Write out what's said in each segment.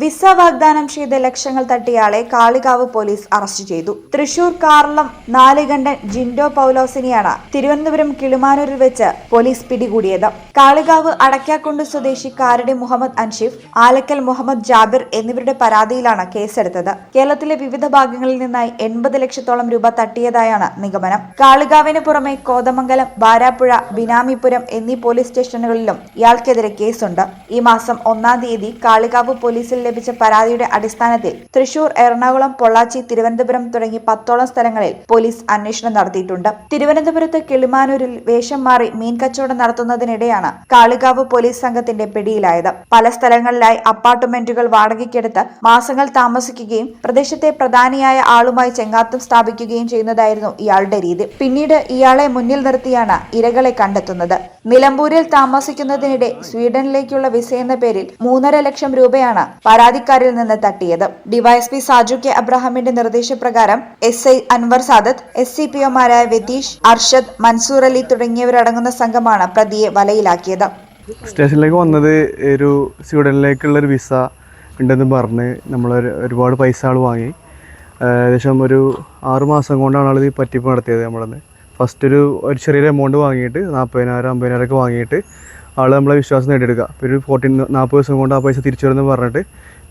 Visa വാഗ്ദാനം ചെയ്ത് ലക്ഷങ്ങൾ തട്ടിയയാളെ കാളികാവ് പോലീസ് അറസ്റ്റ് ചെയ്തു. തൃശൂർ കാർളം നാലുകണ്ഠൻ ജിൻഡോ പൗലോസിനെയാണ് തിരുവനന്തപുരം കിളിമാനൂരിൽ വെച്ച് പോലീസ് പിടികൂടിയത്. കാളികാവ് അടയ്ക്കാക്കുണ്ട് സ്വദേശി കാരടി മുഹമ്മദ് അൻഷിഫ് ആലക്കൽ മുഹമ്മദ് ജാബിർ എന്നിവരുടെ പരാതിയിലാണ് കേസെടുത്തത്. കേരളത്തിലെ വിവിധ ഭാഗങ്ങളിൽ നിന്നായി എൺപത് ലക്ഷത്തോളം രൂപ തട്ടിയതായാണ് നിഗമനം. കാളികാവിന് പുറമെ കോതമംഗലം ബാരാപ്പുഴ ബിനാമിപുരം എന്നീ പോലീസ് സ്റ്റേഷനുകളിലും ഇയാൾക്കെതിരെ കേസുണ്ട്. ഈ മാസം ഒന്നാം തീയതി കാളികാവ് പോലീസിൽ ലഭിച്ച പരാതിയുടെ അടിസ്ഥാനത്തിൽ തൃശൂർ എറണാകുളം പൊള്ളാച്ചി തിരുവനന്തപുരം തുടങ്ങി പത്തോളം സ്ഥലങ്ങളിൽ പോലീസ് അന്വേഷണം നടത്തിയിട്ടുണ്ട്. തിരുവനന്തപുരത്ത് കിളിമാനൂരിൽ വേഷം മാറി മീൻ കച്ചവടം നടത്തുന്നതിനിടെയാണ് കാളികാവ് പോലീസ് സംഘത്തിന്റെ പിടിയിലായത്. പല സ്ഥലങ്ങളിലായി അപ്പാർട്ട്മെന്റുകൾ വാടകയ്ക്കെടുത്ത് മാസങ്ങൾ താമസിക്കുകയും പ്രദേശത്തെ പ്രധാനിയായ ആളുമായി ചെങ്ങാത്തം സ്ഥാപിക്കുകയും ചെയ്യുന്നതായിരുന്നു ഇയാളുടെ രീതി. പിന്നീട് ഇയാളെ മുന്നിൽ നിർത്തിയാണ് ഇരകളെ കണ്ടെത്തുന്നത്. നിലമ്പൂരിൽ താമസിക്കുന്നതിനിടെ സ്വീഡനിലേക്കുള്ള വിസ എന്ന പേരിൽ മൂന്നര ലക്ഷം രൂപയാണ് പരാതിക്കാരിൽ നിന്ന് തട്ടിയത്. ഡിവൈഎസ്പി സാജു കെ അബ്രഹാമിന്റെ നിർദ്ദേശപ്രകാരം S I Anwar Sadath S C P ഒമാരായ Vetheesh Arshad Mansoor Ali തുടങ്ങിയവരടങ്ങുന്ന സംഘമാണ് പ്രതിയെ വലയിലാക്കിയത്. സ്റ്റേഷനിലേക്ക് വന്നത് ഒരു സ്വീഡനിലേക്കുള്ള ഒരു വിസ ഉണ്ടെന്ന് പറഞ്ഞ് നമ്മൾ ഒരുപാട് പൈസ ആൾ വാങ്ങി. ഏകദേശം ഒരു ആറ് മാസം കൊണ്ടാണ് ആൾ ഇത് പറ്റിപ്പ് നടത്തിയത് നമ്മളന്ന്. ഫസ്റ്റ് ഒരു ഒരു ചെറിയൊരു എമൗണ്ട് വാങ്ങിയിട്ട് നാൽപ്പതിനായിരം അമ്പതിനായിരം ഒക്കെ വാങ്ങിയിട്ട് ആൾ നമ്മളെ വിശ്വാസം നേടിയെടുക്കുക. പിന്നെ ഒരു ഫോർട്ടീൻ നാൽപ്പത് ദിവസം കൊണ്ട് ആ പൈസ തിരിച്ചു വരുന്നു പറഞ്ഞിട്ട്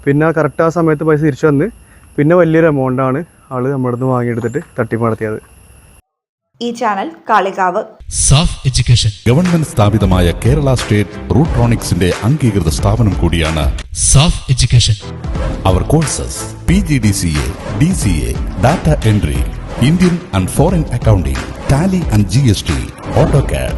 പിന്നെ ആ കറക്റ്റ് ആ സമയത്ത് പൈസ തിരിച്ചു വന്ന് പിന്നെ വലിയൊരു എമൗണ്ടാണ് ആൾ നമ്മുടെ നിന്ന് വാങ്ങിയെടുത്തിട്ട് തട്ടിപ്പ് നടത്തിയത്. ഈ channel Kalikavu. Saaf education government സ്ഥാപിതമായ കേരള സ്റ്റേറ്റ് റൂട്രോണിക്സിന്റെ അംഗീകൃത സ്ഥാപനം കൂടിയാണ് Saaf education our courses P G D C A D C A data entry Indian and foreign accounting Tally and G S T AutoCAD